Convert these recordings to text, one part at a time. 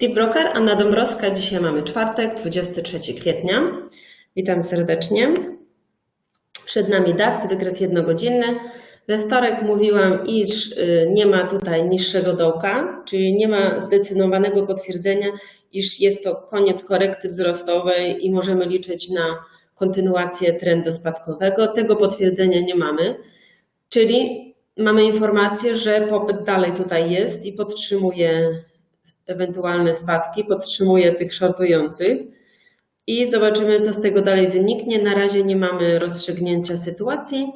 Deep Broker, Anna Dąbrowska. Dzisiaj mamy czwartek, 23 kwietnia. Witam serdecznie. Przed nami DAX, wykres jednogodzinny. We wtorek mówiłam, iż y, nie ma tutaj niższego dołka, czyli nie ma zdecydowanego potwierdzenia, iż jest to koniec korekty wzrostowej i możemy liczyć na kontynuację trendu spadkowego. Tego potwierdzenia nie mamy, czyli mamy informację, że popyt dalej tutaj jest i podtrzymuje ewentualne spadki, podtrzymuje tych shortujących i zobaczymy, co z tego dalej wyniknie. Na razie nie mamy rozstrzygnięcia sytuacji,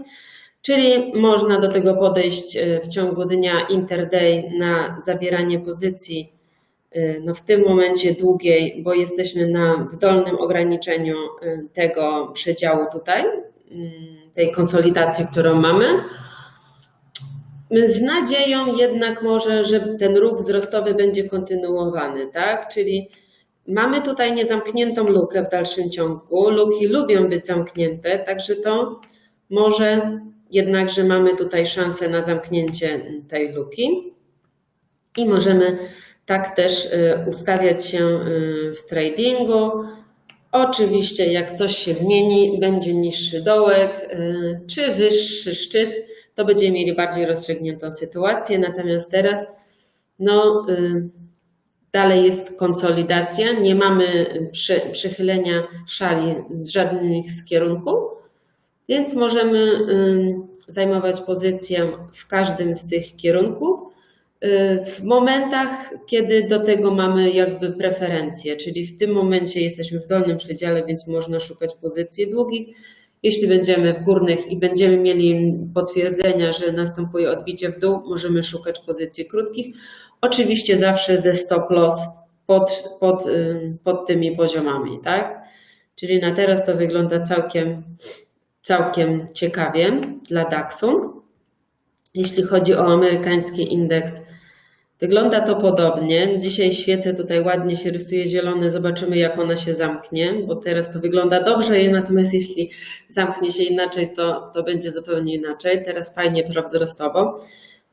czyli można do tego podejść e, w ciągu dnia interday na zawieranie pozycji e, no w tym momencie długiej, bo jesteśmy na w dolnym ograniczeniu e, tego przedziału tutaj, mm, tej konsolidacji, którą mamy. Z nadzieją jednak może, że ten ruch wzrostowy będzie kontynuowany, tak? Czyli mamy tutaj niezamkniętą lukę w dalszym ciągu. Luki lubią być zamknięte, także to może jednakże mamy tutaj szansę na zamknięcie tej luki i możemy tak też y, ustawiać się y, w tradingu. Oczywiście, jak coś się zmieni, będzie niższy dołek y, czy wyższy szczyt, to będziemy mieli bardziej rozstrzygniętą sytuację. Natomiast teraz, no, y, dalej jest konsolidacja, nie mamy przy, przychylenia szali z żadnych z kierunków, więc możemy y, zajmować pozycję w każdym z tych kierunków. Y, w momentach, kiedy do tego mamy jakby preferencje, czyli w tym momencie jesteśmy w dolnym przedziale, więc można szukać pozycji długich jeśli będziemy w górnych i będziemy mieli potwierdzenia, że następuje odbicie w dół, możemy szukać pozycji krótkich. Oczywiście zawsze ze stop loss pod, pod, pod tymi poziomami, tak? Czyli na teraz to wygląda całkiem, całkiem ciekawie dla DAX-u. Jeśli chodzi o amerykański indeks Wygląda to podobnie. Dzisiaj świecę tutaj ładnie się rysuje zielony. Zobaczymy, jak ona się zamknie, bo teraz to wygląda dobrze, natomiast jeśli zamknie się inaczej, to, to będzie zupełnie inaczej. Teraz fajnie prowzrostowo.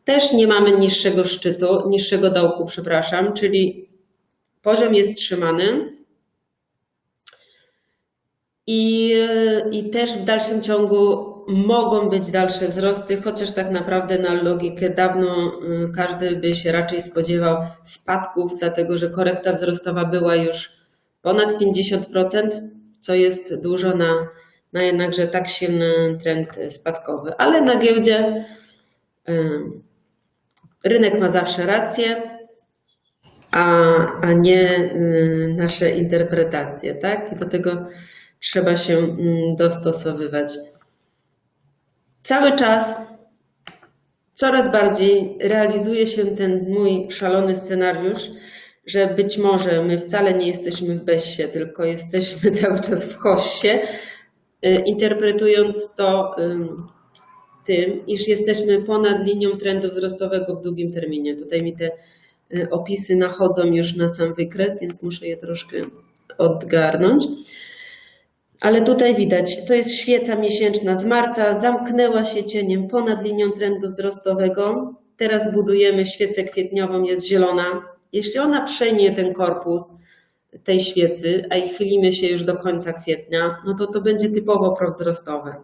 Też nie mamy niższego szczytu, niższego dołku, przepraszam, czyli poziom jest trzymany. I, I też w dalszym ciągu mogą być dalsze wzrosty, chociaż tak naprawdę na logikę dawno y, każdy by się raczej spodziewał spadków, dlatego że korekta wzrostowa była już ponad 50%, co jest dużo na, na jednakże tak silny trend spadkowy. Ale na giełdzie y, rynek ma zawsze rację, a, a nie y, nasze interpretacje, tak? I do tego trzeba się mm, dostosowywać. Cały czas coraz bardziej realizuje się ten mój szalony scenariusz, że być może my wcale nie jesteśmy w Bessie, tylko jesteśmy cały czas w Hossie, y, interpretując to tym, iż jesteśmy ponad linią trendu wzrostowego w długim terminie. Tutaj mi te y, opisy nachodzą już na sam wykres, więc muszę je troszkę odgarnąć. Ale tutaj widać, to jest świeca miesięczna z marca, zamknęła się cieniem ponad linią trendu wzrostowego. Teraz budujemy świecę kwietniową, jest zielona. Jeśli ona przejmie ten korpus tej świecy, a i chylimy się już do końca kwietnia, no to to będzie typowo prowzrostowe.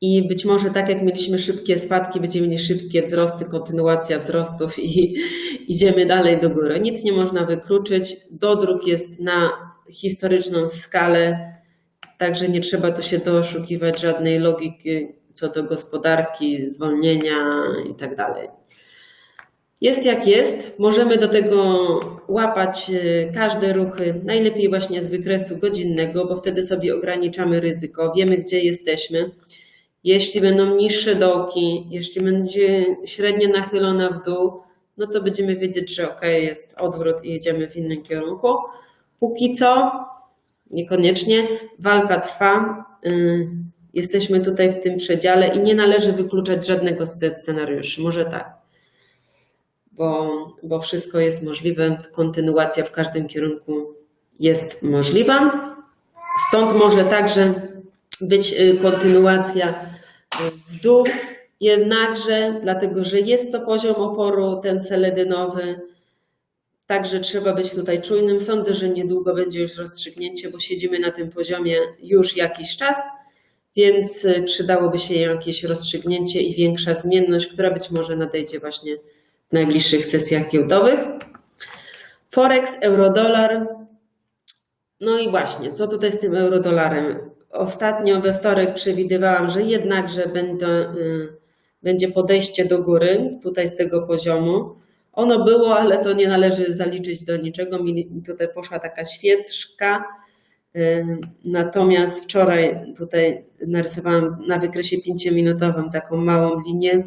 I być może tak jak mieliśmy szybkie spadki, będziemy mieli szybkie wzrosty, kontynuacja wzrostów i idziemy dalej do góry. Nic nie można wykluczyć. Dodruk jest na historyczną skalę, także nie trzeba tu się doszukiwać żadnej logiki co do gospodarki, zwolnienia i tak. Jest jak jest, możemy do tego łapać y, każde ruchy, najlepiej właśnie z wykresu godzinnego, bo wtedy sobie ograniczamy ryzyko, wiemy gdzie jesteśmy. Jeśli będą niższe dołki, jeśli będzie średnio nachylona w dół, no to będziemy wiedzieć, że ok, jest odwrót i jedziemy w innym kierunku. Póki co niekoniecznie walka trwa. Y, jesteśmy tutaj w tym przedziale i nie należy wykluczać żadnego z scenariuszy. Może tak, bo, bo wszystko jest możliwe. Kontynuacja w każdym kierunku jest możliwa. Stąd może także być y, kontynuacja w dół, jednakże dlatego, że jest to poziom oporu, ten seledynowy, Także trzeba być tutaj czujnym. Sądzę, że niedługo będzie już rozstrzygnięcie, bo siedzimy na tym poziomie już jakiś czas, więc y, przydałoby się jakieś rozstrzygnięcie i większa zmienność, która być może nadejdzie właśnie w najbliższych sesjach giełdowych. Forex, eurodolar. No i właśnie, co tutaj z tym eurodolarem? Ostatnio we wtorek przewidywałam, że jednakże będę, y, będzie podejście do góry, tutaj z tego poziomu. Ono było, ale to nie należy zaliczyć do niczego. Mi tutaj poszła taka świeczka. Y, Natomiast wczoraj tutaj narysowałam na wykresie 5-minutowym taką małą linię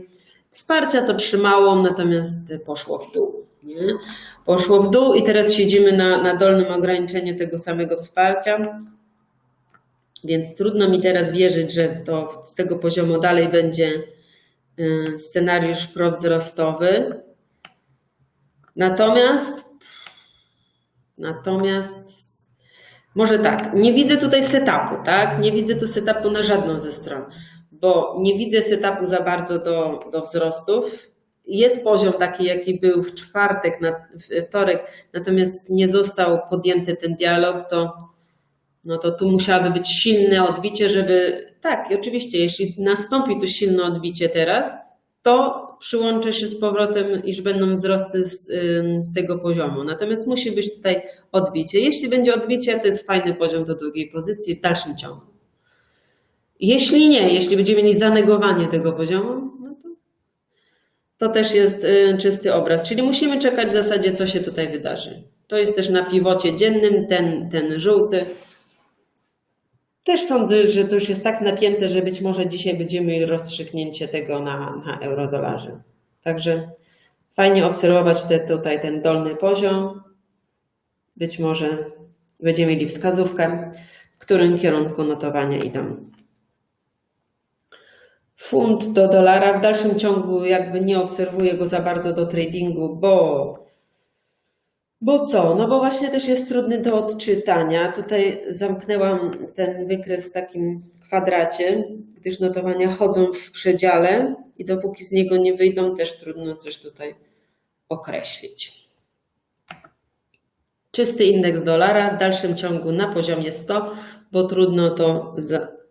wsparcia, to trzymałam, natomiast poszło w dół. Nie? Poszło w dół i teraz siedzimy na, na dolnym ograniczeniu tego samego wsparcia. Więc trudno mi teraz wierzyć, że to z tego poziomu dalej będzie y, scenariusz prowzrostowy. Natomiast, natomiast, może tak, nie widzę tutaj setupu, tak? Nie widzę tu setupu na żadną ze stron, bo nie widzę setupu za bardzo do, do wzrostów. Jest poziom taki, jaki był w czwartek, na, w wtorek, natomiast nie został podjęty ten dialog, to, no to tu musiałoby być silne odbicie, żeby, tak, oczywiście, jeśli nastąpi tu silne odbicie teraz, to przyłączę się z powrotem, iż będą wzrosty z, z tego poziomu. Natomiast musi być tutaj odbicie. Jeśli będzie odbicie, to jest fajny poziom do drugiej pozycji w dalszym ciągu. Jeśli nie, jeśli będziemy mieli zanegowanie tego poziomu, no to, to też jest y, czysty obraz. Czyli musimy czekać w zasadzie, co się tutaj wydarzy. To jest też na piwocie dziennym, ten, ten żółty. Też sądzę, że to już jest tak napięte, że być może dzisiaj będziemy rozstrzygnięcie tego na, na eurodolarze. Także fajnie obserwować te, tutaj ten dolny poziom. Być może będziemy mieli wskazówkę, w którym kierunku notowania idą. Funt do dolara w dalszym ciągu jakby nie obserwuję go za bardzo do tradingu, bo bo co? No bo właśnie też jest trudny do odczytania. Tutaj zamknęłam ten wykres w takim kwadracie, gdyż notowania chodzą w przedziale i dopóki z niego nie wyjdą, też trudno coś tutaj określić. Czysty indeks dolara w dalszym ciągu na poziomie 100, bo trudno to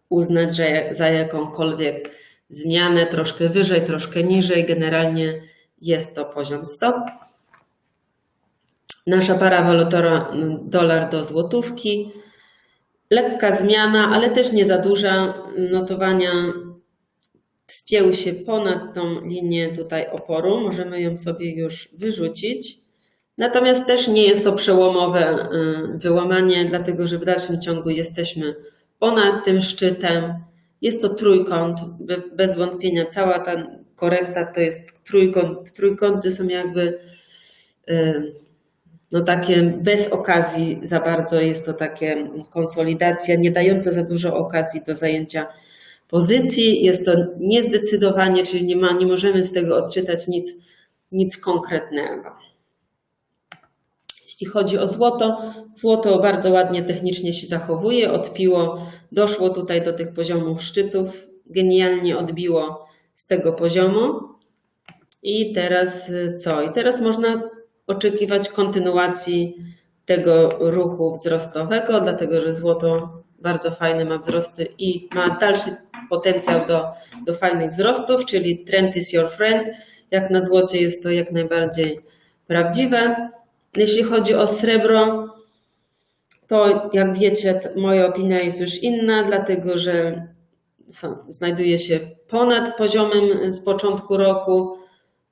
uznać że za jakąkolwiek zmianę, troszkę wyżej, troszkę niżej. Generalnie jest to poziom 100. Nasza para walutora dolar do złotówki. Lekka zmiana, ale też nie za duża. Notowania wspięły się ponad tą linię tutaj oporu. Możemy ją sobie już wyrzucić. Natomiast też nie jest to przełomowe y, wyłamanie, dlatego że w dalszym ciągu jesteśmy ponad tym szczytem. Jest to trójkąt, bez wątpienia cała ta korekta to jest trójkąt. Trójkąty są jakby y, no takie bez okazji za bardzo jest to takie konsolidacja, nie dająca za dużo okazji do zajęcia pozycji. Jest to niezdecydowanie, czyli nie, ma, nie możemy z tego odczytać nic, nic konkretnego. Jeśli chodzi o złoto, złoto bardzo ładnie technicznie się zachowuje, odpiło, doszło tutaj do tych poziomów szczytów, genialnie odbiło z tego poziomu. I teraz co? I teraz można oczekiwać kontynuacji tego ruchu wzrostowego, dlatego że złoto bardzo fajne ma wzrosty i ma dalszy potencjał do, do fajnych wzrostów, czyli trend is your friend. Jak na złocie jest to jak najbardziej prawdziwe. Jeśli chodzi o srebro, to jak wiecie, moja opinia jest już inna, dlatego że znajduje się ponad poziomem z początku roku.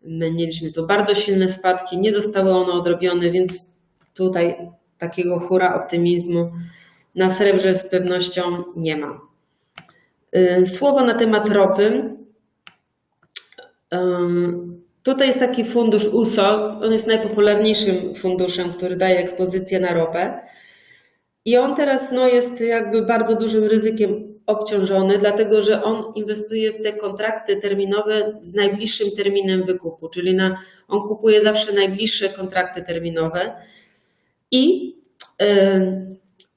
My mieliśmy tu bardzo silne spadki, nie zostały one odrobione, więc tutaj takiego hura optymizmu na srebrze z pewnością nie ma. Y, słowo na temat ropy. Tutaj jest taki fundusz USO. On jest najpopularniejszym funduszem, który daje ekspozycję na ropę. I on teraz no, jest jakby bardzo dużym ryzykiem obciążony, dlatego że on inwestuje w te kontrakty terminowe z najbliższym terminem wykupu, czyli na, on kupuje zawsze najbliższe kontrakty terminowe i y,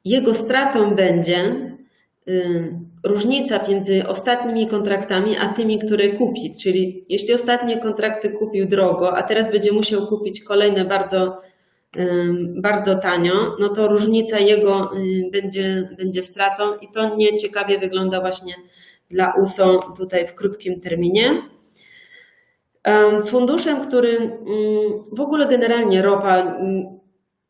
jego stratą będzie y, różnica między ostatnimi kontraktami a tymi, które kupi. Czyli jeśli ostatnie kontrakty kupił drogo, a teraz będzie musiał kupić kolejne bardzo bardzo tanio, no to różnica jego y, będzie, będzie stratą i to nieciekawie wygląda właśnie dla USO tutaj w krótkim terminie. Em, Funduszem, który w ogóle generalnie ropa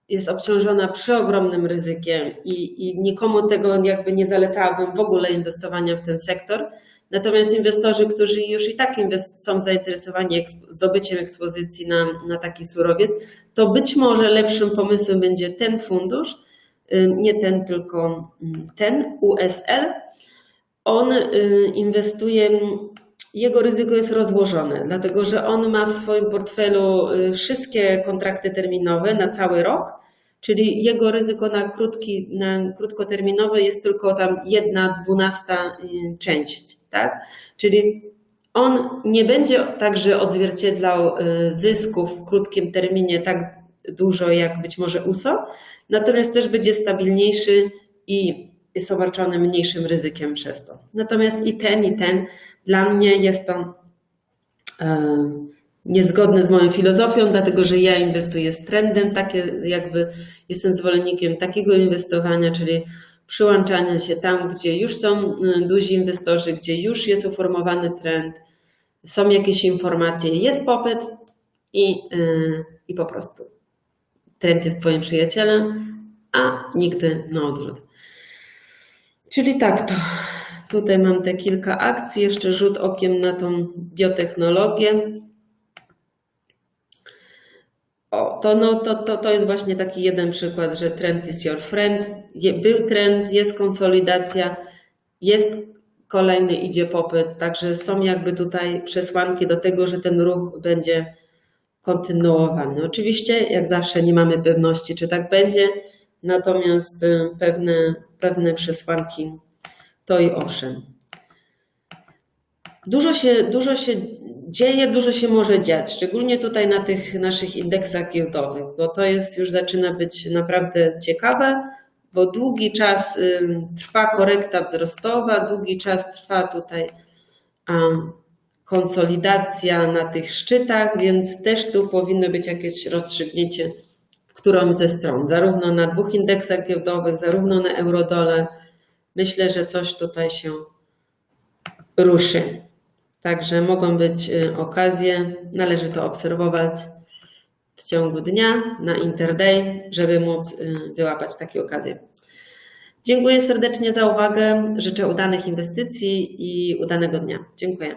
jest obciążona przeogromnym ryzykiem i, i nikomu tego jakby nie zalecałabym w ogóle inwestowania w ten sektor. Natomiast inwestorzy, którzy już i tak są zainteresowani zdobyciem ekspozycji na, na taki surowiec, to być może lepszym pomysłem będzie ten fundusz, nie ten, tylko ten USL. On y, inwestuje, jego ryzyko jest rozłożone, dlatego że on ma w swoim portfelu y, wszystkie kontrakty terminowe na cały rok, czyli jego ryzyko na, krótki, na krótkoterminowe jest tylko tam jedna dwunasta y, część, tak? Czyli on nie będzie także odzwierciedlał y, zysków w krótkim terminie tak dużo jak być może USO, natomiast też będzie stabilniejszy i jest obarczony mniejszym ryzykiem przez to. Natomiast i ten, i ten dla mnie jest to e, niezgodne z moją filozofią, dlatego że ja inwestuję z trendem, takie jakby jestem zwolennikiem takiego inwestowania, czyli przyłączania się tam, gdzie już są y, duzi inwestorzy, gdzie już jest uformowany trend, są jakieś informacje, jest popyt i, y, i po prostu trend jest Twoim przyjacielem, a nigdy na odwrót. Czyli tak to. Tutaj mam te kilka akcji, jeszcze rzut okiem na tą biotechnologię. O, to, no, to, to, to jest właśnie taki jeden przykład, że trend is your friend. Je, był trend, jest konsolidacja, jest kolejny, idzie popyt, także są jakby tutaj przesłanki do tego, że ten ruch będzie kontynuowany. Oczywiście, jak zawsze, nie mamy pewności, czy tak będzie, natomiast y, pewne, pewne przesłanki to i owszem. Dużo się, dużo się dzieje, dużo się może dziać, szczególnie tutaj na tych naszych indeksach giełdowych, bo to jest już zaczyna być naprawdę ciekawe, bo długi czas y, trwa korekta wzrostowa, długi czas trwa tutaj konsolidacja na tych szczytach, więc też tu powinno być jakieś rozstrzygnięcie w którą ze stron, zarówno na dwóch indeksach giełdowych, zarówno na eurodole. Myślę, że coś tutaj się ruszy. Także mogą być y, okazje, należy to obserwować w ciągu dnia na Interday, żeby móc y, wyłapać takie okazje. Dziękuję serdecznie za uwagę, życzę udanych inwestycji i udanego dnia. Dziękuję.